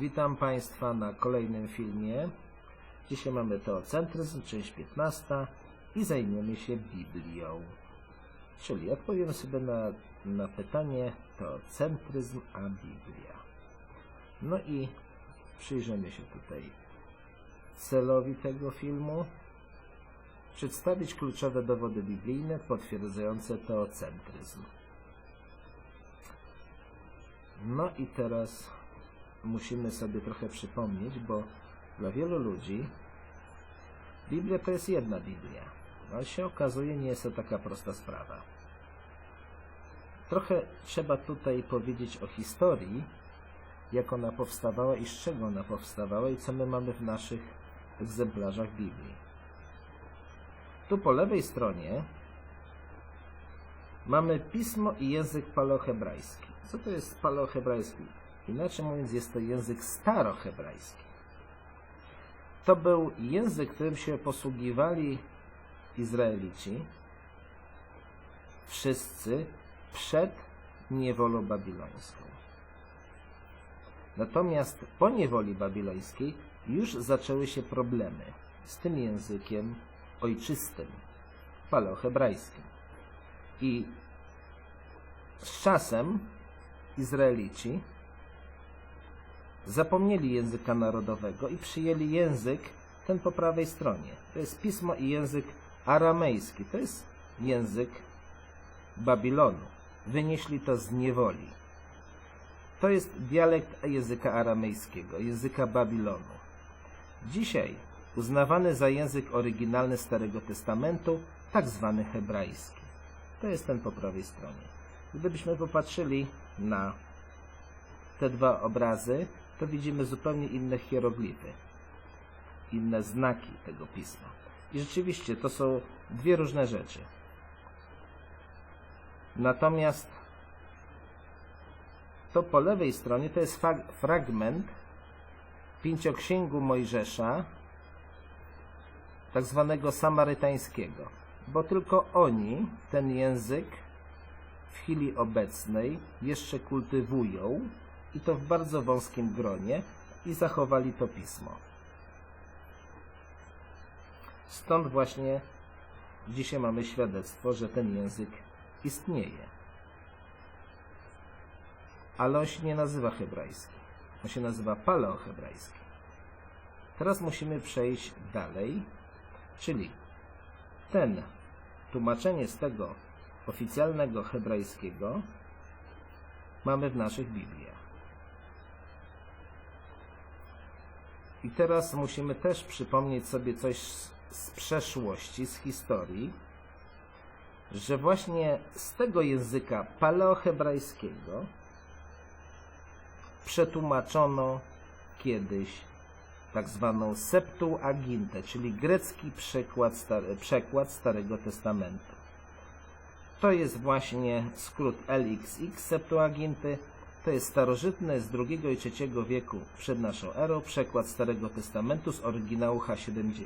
Witam Państwa na kolejnym filmie. Dzisiaj mamy teocentryzm, część 15 i zajmiemy się Biblią. Czyli odpowiem sobie na, na pytanie teocentryzm a Biblia. No i przyjrzymy się tutaj celowi tego filmu. Przedstawić kluczowe dowody biblijne potwierdzające teocentryzm. No i teraz musimy sobie trochę przypomnieć, bo dla wielu ludzi Biblia to jest jedna Biblia. Ale się okazuje, nie jest to taka prosta sprawa. Trochę trzeba tutaj powiedzieć o historii, jak ona powstawała i z czego ona powstawała i co my mamy w naszych egzemplarzach Biblii. Tu po lewej stronie mamy pismo i język paleohebrajski. Co to jest paleohebrajski? Inaczej mówiąc, jest to język starohebrajski. To był język, którym się posługiwali Izraelici, wszyscy przed niewolą babilońską. Natomiast po niewoli babilońskiej już zaczęły się problemy z tym językiem ojczystym, paleohebrajskim. I z czasem Izraelici zapomnieli języka narodowego i przyjęli język ten po prawej stronie. To jest pismo i język aramejski. To jest język Babilonu. Wynieśli to z niewoli. To jest dialekt języka aramejskiego, języka Babilonu. Dzisiaj uznawany za język oryginalny Starego Testamentu, tak zwany hebrajski. To jest ten po prawej stronie. Gdybyśmy popatrzyli na te dwa obrazy, to widzimy zupełnie inne hieroglify, inne znaki tego pisma. I rzeczywiście to są dwie różne rzeczy. Natomiast to po lewej stronie to jest fragment pięcioksięgu Mojżesza, tak zwanego samarytańskiego, bo tylko oni ten język w chwili obecnej jeszcze kultywują i to w bardzo wąskim gronie i zachowali to pismo. Stąd właśnie dzisiaj mamy świadectwo, że ten język istnieje. Ale on się nie nazywa hebrajski. On się nazywa paleohebrajski. Teraz musimy przejść dalej, czyli ten tłumaczenie z tego oficjalnego hebrajskiego mamy w naszych Bibliach. I teraz musimy też przypomnieć sobie coś z, przeszłości, z historii, że właśnie z tego języka paleohebrajskiego przetłumaczono kiedyś tak zwaną Septuagintę, czyli grecki przekład, przekład Starego Testamentu. To jest właśnie skrót LXX Septuaginty. To jest starożytny z II i III wieku przed naszą erą przekład Starego Testamentu z oryginału H70.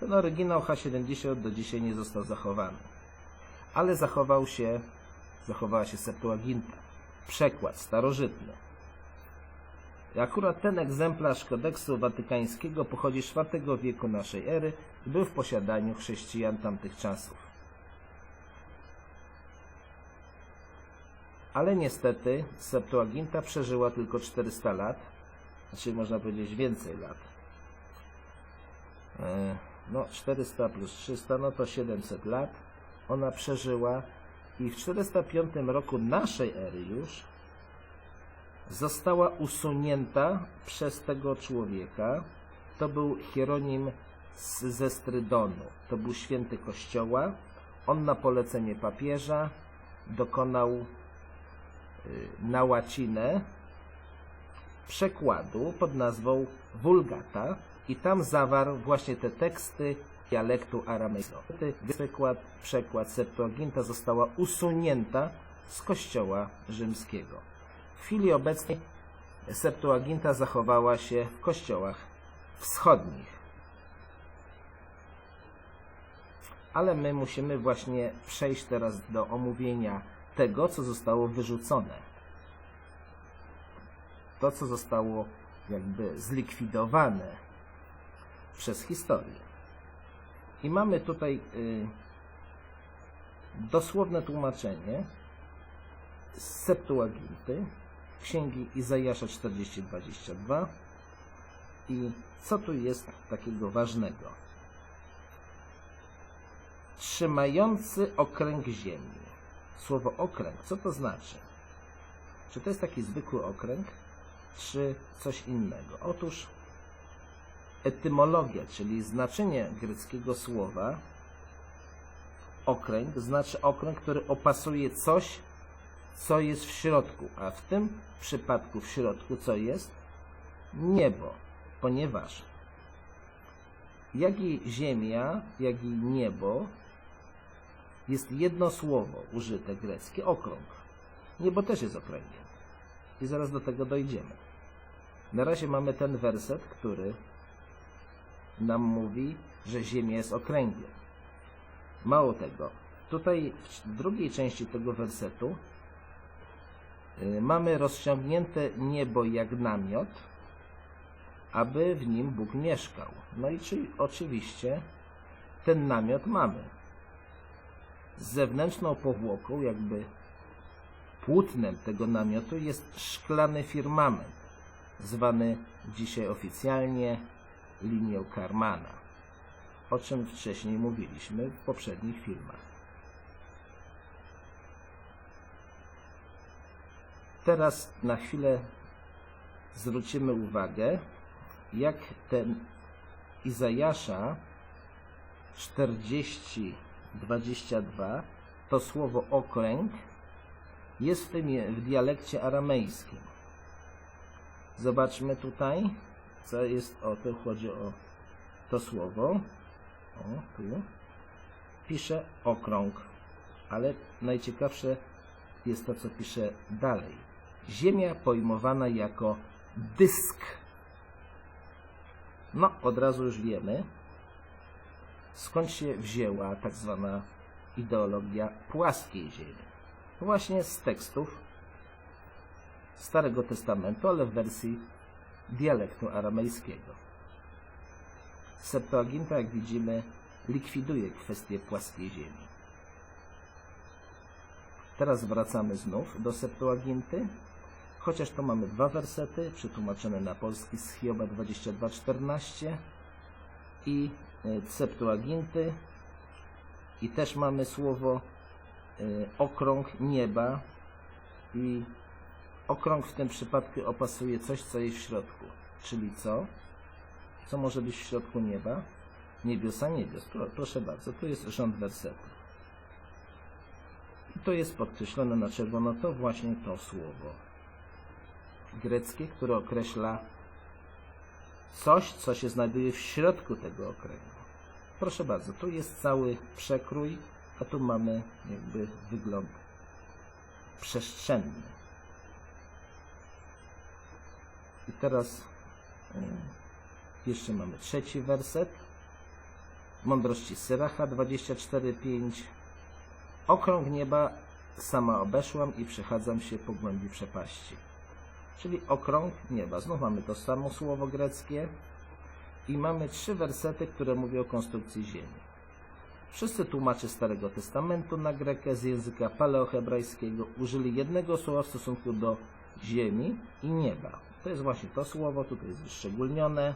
Ten oryginał H70 do dzisiaj nie został zachowany. Ale zachował się, zachowała się Septuaginta. Przekład starożytny. Akurat ten egzemplarz kodeksu watykańskiego pochodzi z IV wieku naszej ery i był w posiadaniu chrześcijan tamtych czasów. Ale niestety Septuaginta przeżyła tylko 400 lat, znaczy można powiedzieć więcej lat. E, no 400 plus 300, no to 700 lat ona przeżyła i w 405 roku naszej ery już została usunięta przez tego człowieka. To był Hieronim ze Strydonu. To był święty kościoła. On na polecenie papieża dokonał na łacinę przekładu pod nazwą Vulgata i tam zawarł właśnie te teksty dialektu aramejskiego. Przekład, przekład Septuaginta została usunięta z kościoła rzymskiego. W chwili obecnej Septuaginta zachowała się w kościołach wschodnich. Ale my musimy właśnie przejść teraz do omówienia tego, co zostało wyrzucone. To, co zostało jakby zlikwidowane przez historię. I mamy tutaj y, dosłowne tłumaczenie z Septuaginty, Księgi Izajasza 40:22 i co tu jest takiego ważnego? Trzymający okręg ziemi. Słowo okręg, co to znaczy? Czy to jest taki zwykły okręg, czy coś innego? Otóż etymologia, czyli znaczenie greckiego słowa okręg, znaczy okręg, który opasuje coś, co jest w środku, a w tym przypadku w środku co jest? Niebo, ponieważ jak i ziemia, jak i niebo jest jedno słowo użyte greckie, okrąg. Niebo też jest okręgiem. I zaraz do tego dojdziemy. Na razie mamy ten werset, który nam mówi, że Ziemia jest okręgiem. Mało tego, tutaj w drugiej części tego wersetu y, mamy rozciągnięte niebo jak namiot, aby w nim Bóg mieszkał. No i czy, oczywiście ten namiot mamy. Zewnętrzną powłoką, jakby płótnem tego namiotu jest szklany firmament, zwany dzisiaj oficjalnie linią Karmana, o czym wcześniej mówiliśmy w poprzednich filmach. Teraz na chwilę zwrócimy uwagę, jak ten Izajasza 40:22 to słowo okręg jest w tym w dialekcie aramejskim. Zobaczmy tutaj, co jest o to chodzi o to słowo. O, tu. Pisze okrąg, ale najciekawsze jest to, co pisze dalej. Ziemia pojmowana jako dysk. No, od razu już wiemy, skąd się wzięła tak zwana ideologia płaskiej ziemi. Właśnie z tekstów Starego Testamentu, ale w wersji dialektu aramejskiego. Septuaginta, jak widzimy, likwiduje kwestię płaskiej ziemi. Teraz wracamy znów do Septuaginty, chociaż to mamy dwa wersety, przetłumaczone na polski z Hioba 22:14 i Septuaginty i też mamy słowo e, okrąg nieba i Okrąg w tym przypadku opasuje coś, co jest w środku. Czyli co? Co może być w środku nieba? Niebiosa niebios. Proszę bardzo, tu jest rząd wersetu. I to jest podkreślone na czerwono, to właśnie to słowo greckie, które określa coś, co się znajduje w środku tego okręgu. Proszę bardzo, tu jest cały przekrój, a tu mamy jakby wygląd przestrzenny. I teraz e, jeszcze mamy trzeci werset. Mądrości Syracha 24:5. Okrąg nieba sama obeszłam i przechadzam się po głębi przepaści. Czyli okrąg nieba. Znów mamy to samo słowo greckie i mamy trzy wersety, które mówią o konstrukcji ziemi. Wszyscy tłumacze Starego Testamentu na grekę z języka paleohebrajskiego użyli jednego słowa w stosunku do ziemi i nieba. To jest właśnie to słowo, tutaj jest wyszczególnione.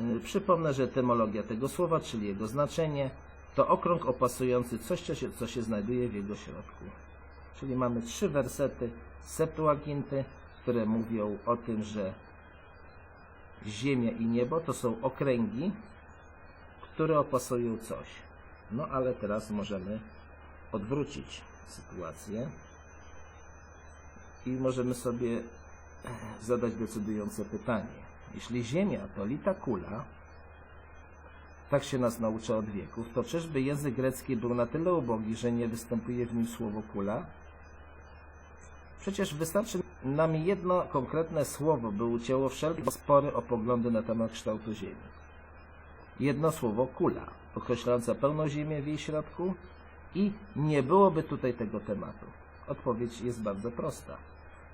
Y, przypomnę, że etymologia tego słowa, czyli jego znaczenie, to okrąg opasujący coś, co się, co się znajduje w jego środku. Czyli mamy trzy wersety Septuaginty, które mówią o tym, że ziemia i niebo to są okręgi, które opasują coś. No ale teraz możemy odwrócić sytuację i możemy sobie zadać decydujące pytanie. Jeśli Ziemia to lita kula, tak się nas naucza od wieków, to czyżby język grecki był na tyle ubogi, że nie występuje w nim słowo kula? Przecież wystarczy nam jedno konkretne słowo, by ucięło wszelkie spory o poglądy na temat kształtu Ziemi. Jedno słowo kula, określające pełną Ziemię w jej środku i nie byłoby tutaj tego tematu. Odpowiedź jest bardzo prosta.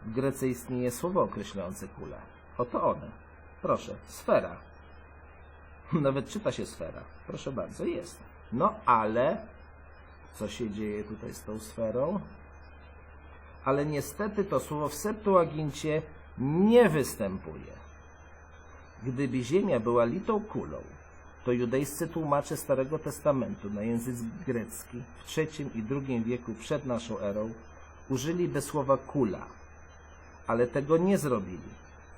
W Grece istnieje słowo określające kulę. Oto one. Proszę, sfera. Nawet czyta się sfera. Proszę bardzo, jest. No ale co się dzieje tutaj z tą sferą? Ale niestety to słowo w Septuagincie nie występuje. Gdyby Ziemia była litą kulą, to judejscy tłumacze Starego Testamentu na język grecki w III i II wieku przed naszą erą użyliby słowa kula, ale tego nie zrobili,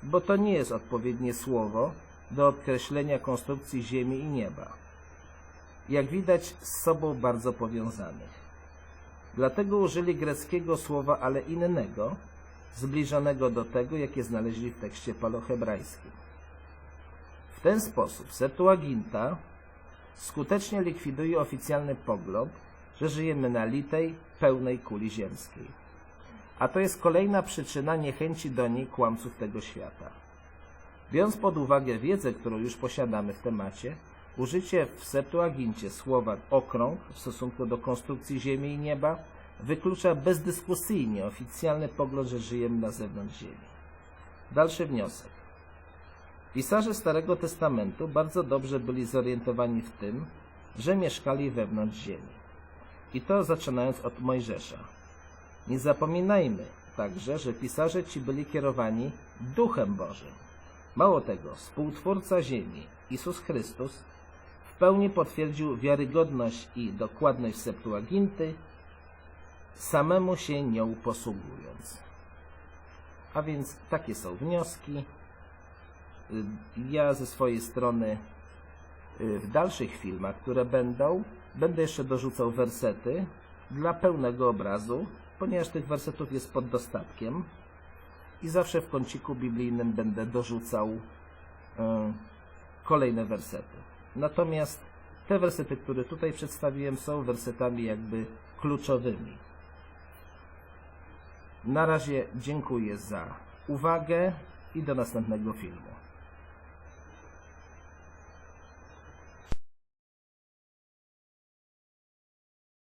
bo to nie jest odpowiednie słowo do określenia konstrukcji Ziemi i nieba. Jak widać, z sobą bardzo powiązanych. Dlatego użyli greckiego słowa, ale innego, zbliżonego do tego, jakie znaleźli w tekście palohebrajskim. W ten sposób Septuaginta skutecznie likwiduje oficjalny pogląd, że żyjemy na litej, pełnej kuli ziemskiej. A to jest kolejna przyczyna niechęci do niej kłamców tego świata. Biorąc pod uwagę wiedzę, którą już posiadamy w temacie, użycie w Septuagincie słowa okrąg w stosunku do konstrukcji Ziemi i nieba wyklucza bezdyskusyjnie oficjalny pogląd, że żyjemy na zewnątrz Ziemi. Dalszy wniosek. Pisarze Starego Testamentu bardzo dobrze byli zorientowani w tym, że mieszkali wewnątrz ziemi. I to zaczynając od Mojżesza. Nie zapominajmy także, że pisarze ci byli kierowani Duchem Bożym. Mało tego, współtwórca ziemi, Jezus Chrystus, pełni potwierdził wiarygodność i dokładność Septuaginty, samemu się nią posługując. A więc takie są wnioski. Ja ze swojej strony y, w dalszych filmach, które będą, będę jeszcze dorzucał wersety dla pełnego obrazu, ponieważ tych wersetów jest pod dostatkiem i zawsze w kąciku biblijnym będę dorzucał y, kolejne wersety. Natomiast te wersety, które tutaj przedstawiłem, są wersetami jakby kluczowymi. Na razie dziękuję za uwagę i do następnego filmu.